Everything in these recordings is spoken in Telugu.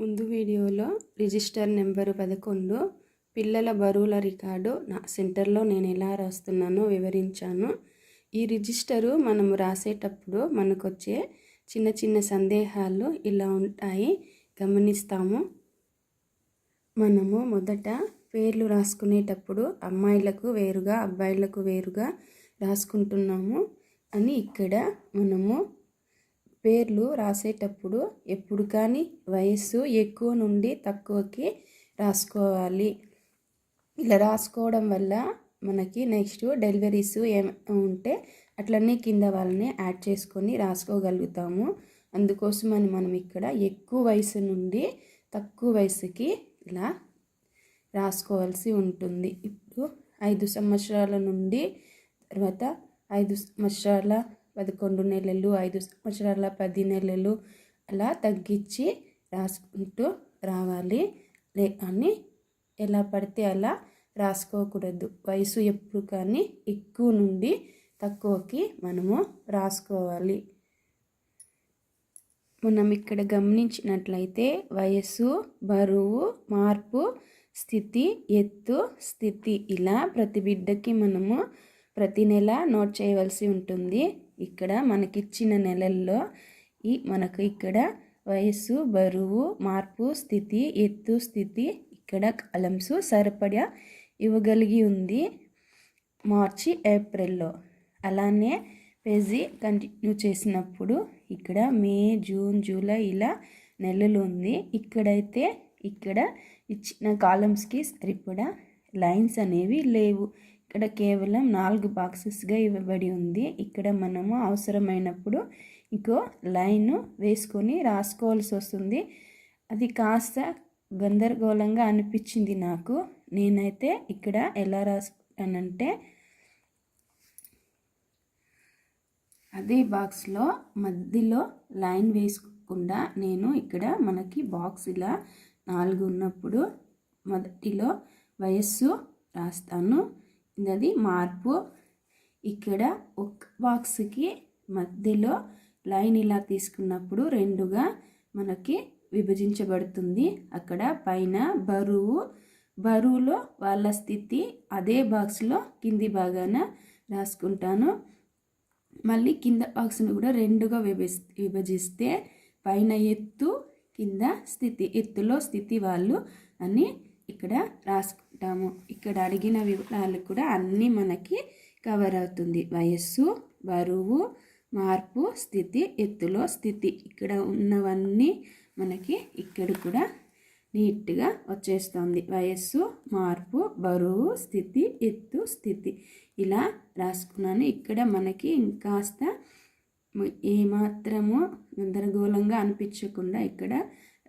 ముందు వీడియోలో రిజిస్టర్ నెంబరు పదకొండు పిల్లల బరువుల రికార్డు నా సెంటర్లో నేను ఎలా రాస్తున్నానో వివరించాను. ఈ రిజిస్టరు మనము రాసేటప్పుడు మనకొచ్చే చిన్న చిన్న సందేహాలు ఇలా ఉంటాయి. గమనిస్తాము. మనము మొదట పేర్లు రాసుకునేటప్పుడు అమ్మాయిలకు వేరుగా అబ్బాయిలకు వేరుగా రాసుకుంటున్నాము అని ఇక్కడ మనము పేర్లు రాసేటప్పుడు ఎప్పుడు కానీ వయస్సు ఎక్కువ నుండి తక్కువకి రాసుకోవాలి. ఇలా రాసుకోవడం వల్ల మనకి నెక్స్ట్ డెలివరీస్ ఏం ఉంటే అట్లనే కింద వాళ్ళని యాడ్ చేసుకొని రాసుకోగలుగుతాము. అందుకోసమని మనం ఇక్కడ ఎక్కువ వయసు నుండి తక్కువ వయసుకి ఇలా రాసుకోవాల్సి ఉంటుంది. ఇప్పుడు ఐదు సంవత్సరాల నుండి తర్వాత ఐదు సంవత్సరాల పదకొండు నెలలు ఐదు సంవత్సరాల పది నెలలు అలా తగ్గించి రాసుకుంటూ రావాలి. లే అని ఎలా పడితే అలా రాసుకోకూడదు. వయసు ఎప్పుడు కానీ ఎక్కువ నుండి తక్కువకి మనము రాసుకోవాలి. మనం ఇక్కడ గమనించినట్లయితే వయస్సు బరువు మార్పు స్థితి ఎత్తు స్థితి ఇలా ప్రతి బిడ్డకి మనము ప్రతి నెల నోట్ చేయవలసి ఉంటుంది. ఇక్కడ మనకిచ్చిన నెలల్లో ఈ మనకు ఇక్కడ వయస్సు బరువు మార్పు స్థితి ఎత్తు స్థితి ఇక్కడ కాలమ్స్ సరిపడా ఇవ్వగలిగి ఉంది మార్చి ఏప్రిల్లో. అలానే పేజీ కంటిన్యూ చేసినప్పుడు ఇక్కడ మే జూన్ జూలై ఇలా నెలలు ఉంది. ఇక్కడైతే ఇక్కడ ఇచ్చిన కాలమ్స్కి సరిపడా లైన్స్ అనేవి లేవు. ఇక్కడ కేవలం నాలుగు బాక్సెస్గా ఇవ్వబడి ఉంది. ఇక్కడ మనము అవసరమైనప్పుడు ఇంకో లైన్ వేసుకొని రాసుకోవాల్సి వస్తుంది. అది కాస్త గందరగోళంగా అనిపించింది నాకు. నేనైతే ఇక్కడ ఎలా రాసుకుంటానంటే అదే బాక్స్లో మధ్యలో లైన్ వేసుకోకుండా నేను ఇక్కడ మనకి బాక్స్ ఇలా నాలుగు ఉన్నప్పుడు మొదటిలో వయస్సు రాస్తాను. అది మార్పు ఇక్కడ ఒక బాక్స్కి మధ్యలో లైన్ ఇలా తీసుకున్నప్పుడు రెండుగా మనకి విభజించబడుతుంది. అక్కడ పైన బరువు బరువులో వాళ్ళ స్థితి అదే బాక్స్లో కింది భాగాన రాసుకుంటాను. మళ్ళీ కింద బాక్స్ను కూడా రెండుగా విభజి విభజిస్తే పైన ఎత్తు కింద స్థితి ఎత్తులో స్థితి వాళ్ళు అని ఇక్కడ రాసుకు ఉంటాము ఇక్కడ అడిగిన వివరాలు కూడా అన్నీ మనకి కవర్ అవుతుంది. వయస్సు బరువు మార్పు స్థితి ఎత్తులో స్థితి. ఇక్కడ ఉన్నవన్నీ మనకి ఇక్కడ కూడా నీట్గా వచ్చేస్తుంది. వయస్సు మార్పు బరువు స్థితి ఎత్తు స్థితి. ఇలా రాసుకున్నాను. ఇక్కడ మనకి ఇంకాస్త ఏమాత్రము గందరగోళంగా అనిపించకుండా ఇక్కడ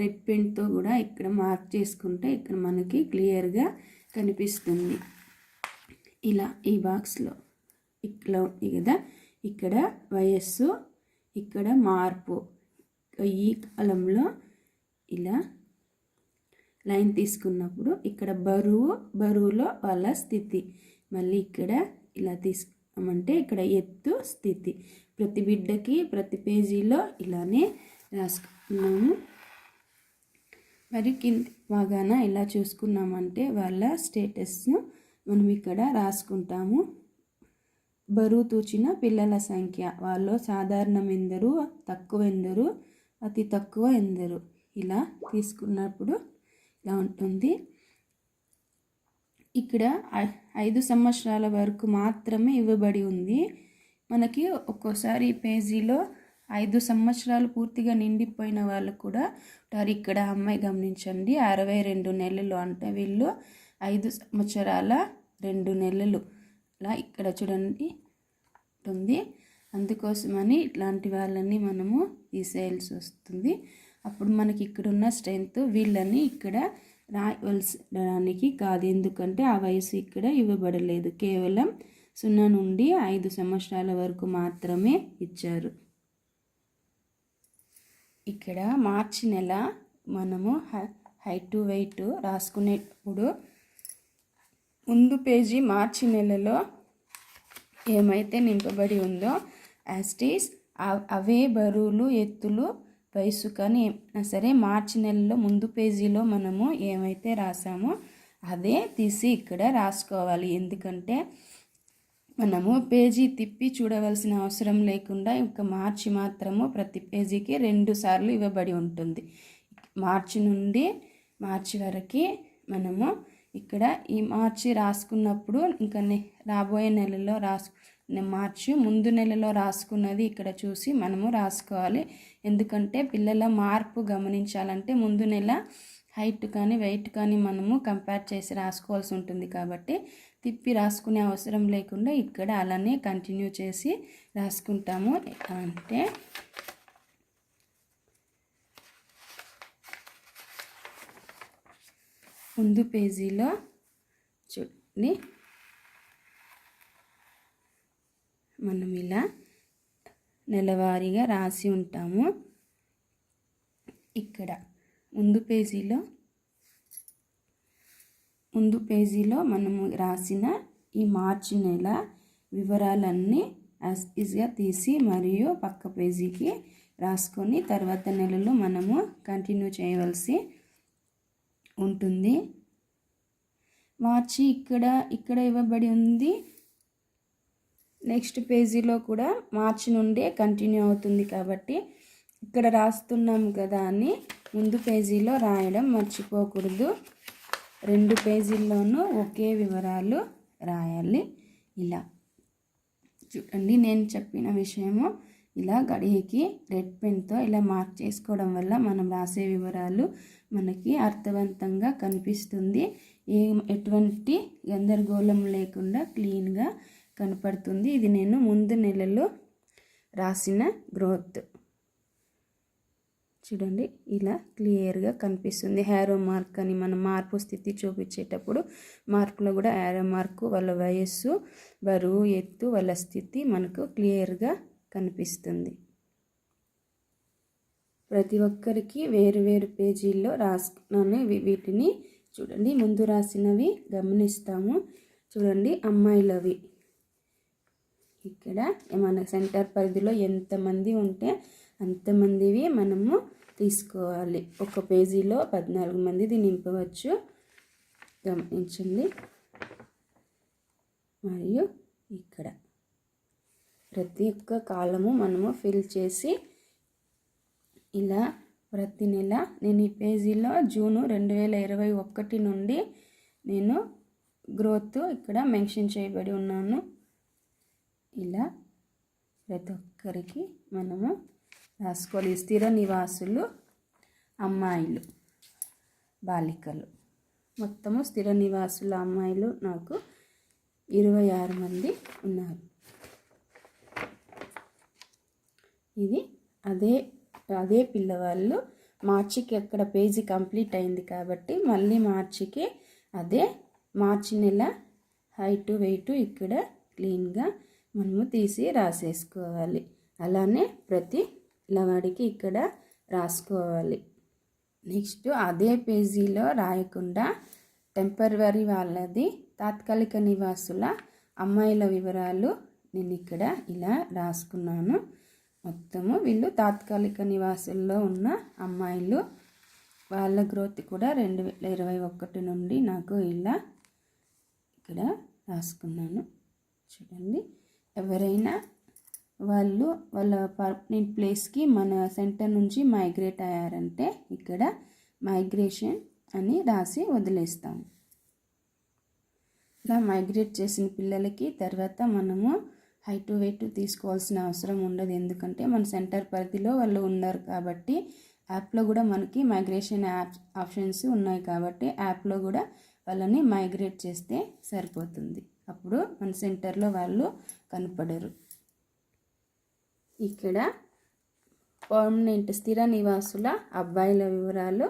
రెడ్ పెయింట్తో కూడా ఇక్కడ మార్క్ చేసుకుంటే ఇక్కడ మనకి క్లియర్గా కనిపిస్తుంది. ఇలా ఈ బాక్స్లో ఇట్లా ఉంది కదా ఇక్కడ వయస్సు ఇక్కడ మార్పు. ఈ కాలంలో ఇలా లైన్ తీసుకున్నప్పుడు ఇక్కడ బరువు బరువులో వాళ్ళ స్థితి. మళ్ళీ ఇక్కడ ఇలా తీసుకున్నామంటే ఇక్కడ ఎత్తు స్థితి. ప్రతి బిడ్డకి ప్రతి పేజీలో ఇలానే రాసుకున్నాము. మరి కింది భాగాన ఇలా చూసుకున్నామంటే వాళ్ళ స్టేటస్ను మనం ఇక్కడ రాసుకుంటాము. బరువు తూచిన పిల్లల సంఖ్య వాళ్ళు సాధారణం ఎందరు తక్కువ ఎందరు అతి తక్కువ ఎందరు ఇలా తీసుకున్నప్పుడు ఇలా ఉంటుంది. ఇక్కడ ఐదు సంవత్సరాల వరకు మాత్రమే ఇవ్వబడి ఉంది. మనకి ఒక్కోసారి పేజీలో ఐదు సంవత్సరాలు పూర్తిగా నిండిపోయిన వాళ్ళు కూడా ఉంటారు. ఇక్కడ అమ్మాయి గమనించండి. అరవై రెండు నెలలు అంటే వీళ్ళు ఐదు సంవత్సరాల రెండు నెలలు. అలా ఇక్కడ చూడండి. ఉంటుంది. అందుకోసమని ఇట్లాంటి వాళ్ళని మనము తీసేయాల్సి వస్తుంది. అప్పుడు మనకి ఇక్కడ ఉన్న స్ట్రెంగ్త్ వీళ్ళని ఇక్కడ రాయవలసడానికి కాదు. ఎందుకంటే ఆ వయసు ఇక్కడ ఇవ్వబడలేదు. కేవలం సున్నా నుండి ఐదు సంవత్సరాల వరకు మాత్రమే ఇచ్చారు. ఇక్కడ మార్చి నెల మనము హైట్ టు వెయిట్ రాసుకునేటప్పుడు ముందు పేజీ మార్చి నెలలో ఏమైతే నింపబడి ఉందో యాస్టీస్ అవే బరువులు ఎత్తులు వయసు కానీ సరే మార్చి నెలలో ముందు పేజీలో మనము ఏమైతే రాసామో అదే తీసి ఇక్కడ రాసుకోవాలి. ఎందుకంటే మనము పేజీ తిప్పి చూడవలసిన అవసరం లేకుండా ఇంకా మార్చి మాత్రము ప్రతి పేజీకి రెండు సార్లు ఇవ్వబడి ఉంటుంది. మార్చి నుండి మార్చి వరకు మనము ఇక్కడ ఈ మార్చి రాసుకున్నప్పుడు ఇంకా రాబోయే నెలలో రాసు మార్చి ముందు నెలలో రాసుకున్నది ఇక్కడ చూసి మనము రాసుకోవాలి. ఎందుకంటే పిల్లల మార్పు గమనించాలంటే ముందు నెల హైట్ కానీ వెయిట్ కానీ మనము కంపేర్ చేసి రాసుకోవాల్సి ఉంటుంది కాబట్టి తిప్పి రాసుకునే అవసరం లేకుండా ఇక్కడ అలానే కంటిన్యూ చేసి రాసుకుంటాము. అంటే ముందు పేజీలో చూడండి. మనం ఇలా నెలవారీగా రాసి ఉంటాము. ఇక్కడ ముందు పేజీలో ముందు పేజీలో మనము రాసిన ఈ మార్చి నెల వివరాలన్నీ యాజ్ ఈజ్గా తీసి మరియు పక్క పేజీకి రాసుకొని తర్వాత నెలలో మనము కంటిన్యూ చేయవలసి ఉంటుంది. మార్చి ఇక్కడ ఇక్కడ ఇవ్వబడి ఉంది. నెక్స్ట్ పేజీలో కూడా మార్చి నుండే కంటిన్యూ అవుతుంది కాబట్టి ఇక్కడ రాస్తున్నాం కదా అని ముందు పేజీలో రాయడం మర్చిపోకూడదు. రెండు పేజీల్లోనూ ఒకే వివరాలు రాయాలి. ఇలా. చూడండి నేను చెప్పిన విషయము ఇలా గడియకి రెడ్ పెన్తో ఇలా మార్క్ చేసుకోవడం వల్ల మనం రాసే వివరాలు మనకి అర్థవంతంగా కనిపిస్తుంది. ఏ ఎటువంటి గందరగోళం లేకుండా క్లీన్గా కనపడుతుంది. ఇది నేను ముందు నెలలో రాసిన గ్రోత్. చూడండి ఇలా క్లియర్గా కనిపిస్తుంది. హ్యారో మార్క్ అని మనం మార్పు స్థితి చూపించేటప్పుడు మార్కులో కూడా హ్యారో మార్కు వాళ్ళ వయస్సు బరువు ఎత్తు వాళ్ళ స్థితి మనకు క్లియర్గా కనిపిస్తుంది. ప్రతి ఒక్కరికి వేరు వేరు పేజీల్లో రాసుకున్నాను వీటిని చూడండి. ముందు రాసినవి గమనిస్తాము. చూడండి అమ్మాయిలవి. ఇక్కడ మన సెంటర్ పరిధిలో ఎంతమంది ఉంటే అంతమందివి మనము తీసుకోవాలి. ఒక పేజీలో పద్నాలుగు మందిది నింపవచ్చు. గమనించండి. మరియు ఇక్కడ ప్రతి ఒక్క కాలము మనము ఫిల్ చేసి ఇలా ప్రతి నెల నేను ఈ పేజీలో జూను రెండు వేల ఇరవై ఒకటి నుండి నేను గ్రోత్ ఇక్కడ మెన్షన్ చేయబడి ఉన్నాను. ఇలా ప్రతి ఒక్కరికి మనము రాసుకోవాలి స్థిర నివాసులు అమ్మాయిలు బాలికలు. మొత్తము స్థిర నివాసుల అమ్మాయిలు నాకు ఇరవై ఆరు మంది ఉన్నారు. ఇది అదే అదే పిల్లవాళ్ళు. మార్చికి అక్కడ పేజీ కంప్లీట్ అయింది కాబట్టి మళ్ళీ మార్చికి అదే మార్చి నెల హైట్ వెయిట్ ఇక్కడ క్లీన్గా మనము తీసి రాసేసుకోవాలి. అలానే ప్రతి పిల్లవాడికి ఇక్కడ రాసుకోవాలి. నెక్స్ట్ అదే పేజీలో రాయకుండా టెంపరీ వాళ్ళది తాత్కాలిక నివాసుల అమ్మాయిల వివరాలు నేను ఇక్కడ ఇలా రాసుకున్నాను. మొత్తము వీళ్ళు తాత్కాలిక నివాసుల్లో ఉన్న అమ్మాయిలు వాళ్ళ గ్రోత్ కూడా రెండు వేల ఇరవై ఒకటి నుండి నాకు ఇలా ఇక్కడ రాసుకున్నాను. చూడండి. ఎవరైనా వాళ్ళు వాళ్ళ పర్మనెంట్ ప్లేస్కి మన సెంటర్ నుంచి మైగ్రేట్ అయ్యారంటే ఇక్కడ మైగ్రేషన్ అని రాసి వదిలేస్తాం. ఇలా మైగ్రేట్ చేసిన పిల్లలకి తర్వాత మనము హైట్ వెయిట్ తీసుకోవాల్సిన అవసరం ఉండదు. ఎందుకంటే మన సెంటర్ పరిధిలో వాళ్ళు ఉన్నారు కాబట్టి యాప్లో కూడా మనకి మైగ్రేషన్ యాప్ ఆప్షన్స్ ఉన్నాయి కాబట్టి యాప్లో కూడా వాళ్ళని మైగ్రేట్ చేస్తే సరిపోతుంది. అప్పుడు మన సెంటర్లో వాళ్ళు కనపడరు. ఇక్కడ పర్మనెంట్ స్థిర నివాసుల అబ్బాయిల వివరాలు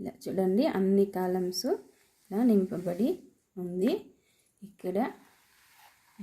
ఇలా చూడండి. అన్ని కాలమ్స్ ఇలా నింపబడి ఉంది. ఇక్కడ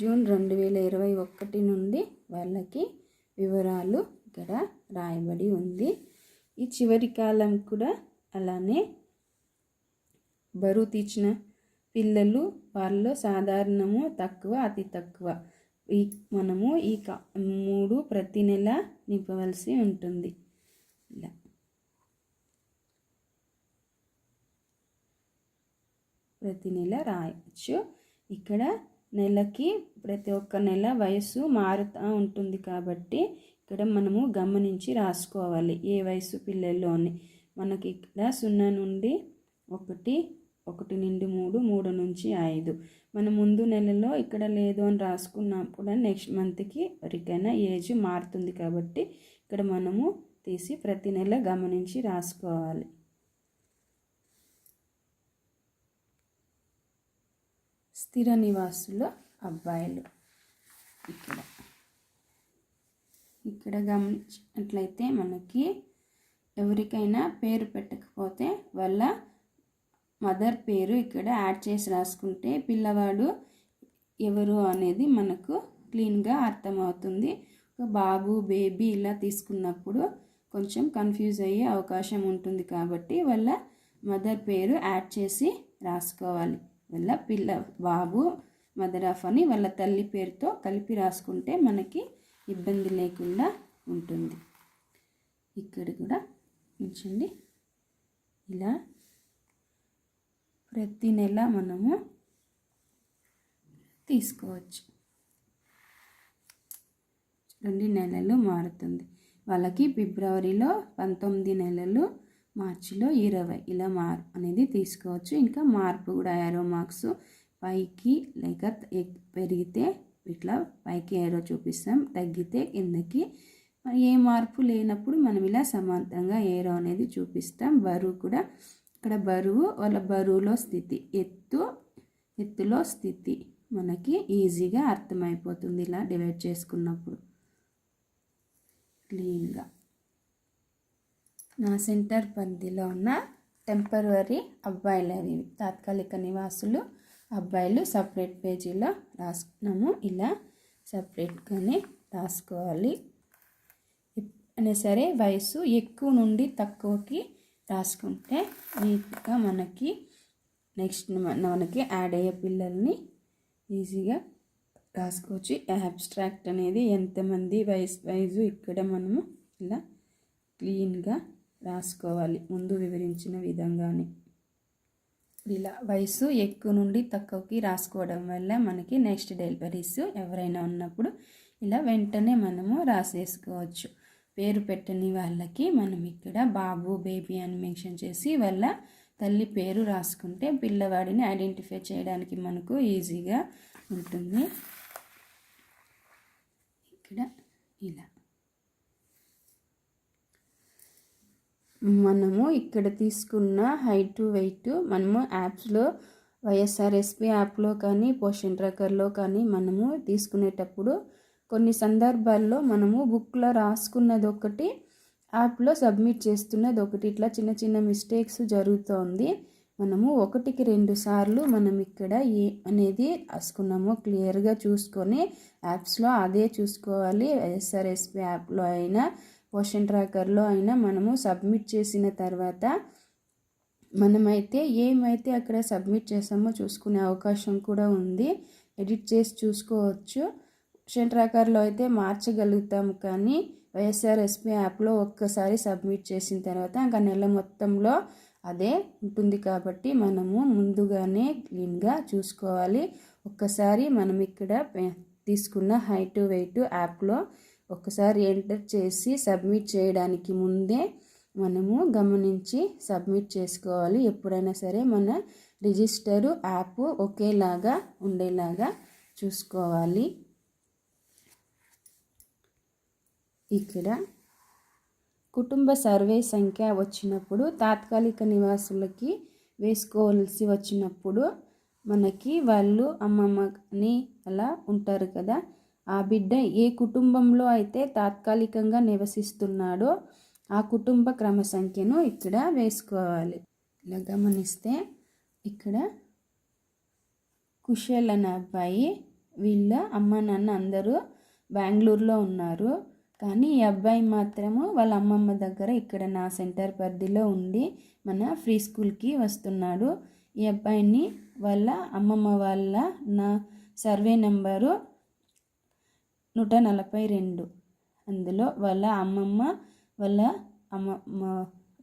జూన్ రెండు వేల ఇరవై ఒకటి నుండి వాళ్ళకి వివరాలు ఇక్కడ రాయబడి ఉంది. ఈ చివరి కాలం కూడా అలానే బరువు తీర్చిన పిల్లలు వాళ్ళు సాధారణము తక్కువ అతి తక్కువ. ఈ మనము ఈ మూడు ప్రతి నెల నింపవలసి ఉంటుంది. ఇలా. ప్రతి నెల రాయచ్చు. ఇక్కడ నెలకి ప్రతి ఒక్క నెల వయసు మారుతూ ఉంటుంది కాబట్టి ఇక్కడ మనము గమనించి రాసుకోవాలి ఏ వయసు పిల్లల్లోని. మనకి ఇక్కడ సున్నా నుండి ఒకటి ఒకటి నుండి మూడు మూడు నుంచి ఐదు. మన ముందు నెలలో ఇక్కడ లేదు అని రాసుకున్నప్పుడు నెక్స్ట్ మంత్కి ఎవరికైనా ఏజ్ మారుతుంది కాబట్టి ఇక్కడ మనము తీసి ప్రతి నెల గమనించి రాసుకోవాలి. స్థిర నివాసుల అబ్బాయిలు ఇక్కడ. ఇక్కడ గమనించినట్లయితే మనకి ఎవరికైనా పేరు పెట్టకపోతే వాళ్ళ మదర్ పేరు ఇక్కడ యాడ్ చేసి రాసుకుంటే పిల్లవాడు ఎవరు అనేది మనకు క్లీన్గా అర్థమవుతుంది. బాబు బేబీ ఇలా తీసుకున్నప్పుడు కొంచెం కన్ఫ్యూజ్ అయ్యే అవకాశం ఉంటుంది కాబట్టి వాళ్ళ మదర్ పేరు యాడ్ చేసి రాసుకోవాలి. వాళ్ళ పిల్ల బాబు మదర్ ఆఫ్ అని వాళ్ళ తల్లి పేరుతో కలిపి రాసుకుంటే మనకి ఇబ్బంది లేకుండా ఉంటుంది. ఇక్కడ కూడా ఉంచండి. ఇలా ప్రతి నెల మనము తీసుకోవచ్చు. రెండు నెలలు మారుతుంది. వాళ్ళకి ఫిబ్రవరిలో పంతొమ్మిది నెలలు మార్చిలో ఇరవై. ఇలా మార్ అనేది తీసుకోవచ్చు. ఇంకా మార్పు కూడా ఏరో మార్క్స్ పైకి లేక పెరిగితే ఇట్లా పైకి ఏరో చూపిస్తాం. తగ్గితే కిందకి. ఏ మార్పు లేనప్పుడు మనం ఇలా సమాంతరంగా ఏరో అనేది చూపిస్తాం. బరువు కూడా ఇక్కడ బరువు వాళ్ళ బరువులో స్థితి. ఎత్తు ఎత్తులో స్థితి. మనకి ఈజీగా అర్థమైపోతుంది ఇలా డివైడ్ చేసుకున్నప్పుడు. క్లీన్గా. నా సెంటర్ పరిధిలో ఉన్న టెంపరవరీ అబ్బాయిలు అవి. తాత్కాలిక నివాసులు అబ్బాయిలు సపరేట్ పేజీలో రాసుకున్నాము. ఇలా సపరేట్గానే రాసుకోవాలి. అయినా సరే వయసు ఎక్కువ నుండి తక్కువకి రాసుకుంటే నీట్గా మనకి నెక్స్ట్ మనకి యాడ్ అయ్యే పిల్లల్ని ఈజీగా రాసుకోవచ్చు. అబ్స్ట్రాక్ట్ అనేది ఎంతమంది వైస్ వైజు ఇక్కడ మనము ఇలా క్లీన్గా రాసుకోవాలి. ముందు వివరించిన విధంగానే. ఇలా వయసు ఎక్కువ నుండి తక్కువకి రాసుకోవడం వల్ల మనకి నెక్స్ట్ డెలివరీస్ ఎవరైనా ఉన్నప్పుడు ఇలా వెంటనే మనము రాసేసుకోవచ్చు. పేరు పెట్టని వాళ్ళకి మనం ఇక్కడ బాబు బేబీ అని మెన్షన్ చేసి వాళ్ళ తల్లి పేరు రాసుకుంటే పిల్లవాడిని ఐడెంటిఫై చేయడానికి మనకు ఈజీగా ఉంటుంది. ఇక్కడ ఇలా. మనము ఇక్కడ తీసుకున్న హైట్ వెయిట్ మనము యాప్స్లో వైఎస్ఆర్ఎస్పి యాప్లో కానీ పోషన్ ట్రాకర్లో కానీ మనము తీసుకునేటప్పుడు కొన్ని సందర్భాల్లో మనము బుక్లో రాసుకున్నది ఒకటి యాప్లో సబ్మిట్ చేస్తున్నది ఒకటి ఇట్లా చిన్న చిన్న మిస్టేక్స్ జరుగుతోంది. మనము ఒకటికి రెండు సార్లు మనం ఇక్కడ ఏ అనేది రాసుకున్నామో. క్లియర్గా చూసుకొని యాప్స్లో అదే చూసుకోవాలి. ఎస్ఆర్ఎస్పి యాప్లో అయినా క్వశ్చన్ ట్రాకర్లో అయినా మనము సబ్మిట్ చేసిన తర్వాత మనమైతే ఏమైతే అక్కడ సబ్మిట్ చేసామో చూసుకునే అవకాశం కూడా ఉంది. ఎడిట్ చేసి చూసుకోవచ్చు. క్వశ్చన్ ట్రాకర్లో అయితే మార్చగలుగుతాం కానీ వైఎస్ఆర్ ఎస్పీ యాప్లో ఒక్కసారి సబ్మిట్ చేసిన తర్వాత ఇంకా నెల మొత్తంలో అదే ఉంటుంది కాబట్టి మనము ముందుగానే క్లీన్గా చూసుకోవాలి. ఒక్కసారి మనం ఇక్కడ తీసుకున్న హైట్ వెయిట్ యాప్లో ఒకసారి ఎంటర్ చేసి సబ్మిట్ చేయడానికి ముందే మనము గమనించి సబ్మిట్ చేసుకోవాలి. ఎప్పుడైనా సరే మన రిజిస్టరు యాప్ ఒకేలాగా ఉండేలాగా చూసుకోవాలి. ఇక్కడ కుటుంబ సర్వే సంఖ్య వచ్చినప్పుడు తాత్కాలిక నివాసులకి వేసుకోవాల్సి వచ్చినప్పుడు మనకి వాళ్ళు అమ్మమ్మని అలా ఉంటారు కదా. ఆ బిడ్డ ఏ కుటుంబంలో అయితే తాత్కాలికంగా నివసిస్తున్నాడో ఆ కుటుంబ క్రమ సంఖ్యను ఇక్కడ వేసుకోవాలి. ఇలా గమనిస్తే ఇక్కడ కుషల్ అనే అబ్బాయి వీళ్ళ అమ్మ నాన్న అందరూ బెంగళూరులో ఉన్నారు. కానీ ఈ అబ్బాయి మాత్రము వాళ్ళ అమ్మమ్మ దగ్గర ఇక్కడ నా సెంటర్ పరిధిలో ఉండి మన ఫ్రీ స్కూల్కి వస్తున్నాడు. ఈ అబ్బాయిని వాళ్ళ అమ్మమ్మ వాళ్ళ నా సర్వే నెంబరు నూట నలభై రెండు. అందులో వాళ్ళ అమ్మమ్మ వాళ్ళ అమ్మమ్మ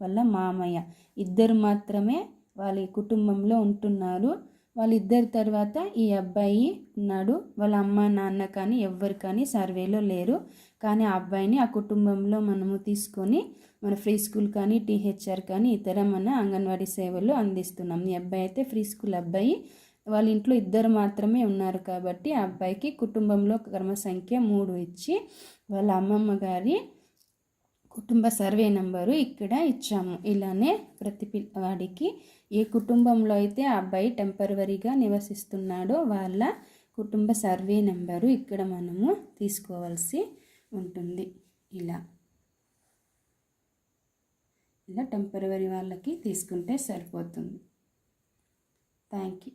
వాళ్ళ మామయ్య. ఇద్దరు మాత్రమే వాళ్ళ కుటుంబంలో ఉంటున్నారు. వాళ్ళిద్దరి తర్వాత ఈ అబ్బాయి ఉన్నాడు. వాళ్ళ అమ్మ నాన్న కానీ ఎవ్వరు కానీ సర్వేలో లేరు. కానీ ఆ అబ్బాయిని ఆ కుటుంబంలో మనము తీసుకొని మన ఫ్రీ స్కూల్ కానీ టీహెచ్ఆర్ కానీ ఇతర మన అంగన్వాడీ సేవలు అందిస్తున్నాం. ఈ అబ్బాయి అయితే ఫ్రీ స్కూల్ అబ్బాయి. వాళ్ళ ఇంట్లో ఇద్దరు మాత్రమే ఉన్నారు కాబట్టి ఆ అబ్బాయికి కుటుంబంలో క్రమ సంఖ్య మూడు ఇచ్చి వాళ్ళ అమ్మమ్మ గారి కుటుంబ సర్వే నెంబరు ఇక్కడ ఇచ్చాము. ఇలానే ప్రతి పిల్లవాడికి ఏ కుటుంబంలో అయితే ఆ అబ్బాయి టెంపరవరీగా నివసిస్తున్నాడో వాళ్ళ కుటుంబ సర్వే నెంబరు ఇక్కడ మనము తీసుకోవాల్సి ఉంటుంది. ఇలా. ఇలా టెంపరవరీ వాళ్ళకి తీసుకుంటే సరిపోతుంది. Thank you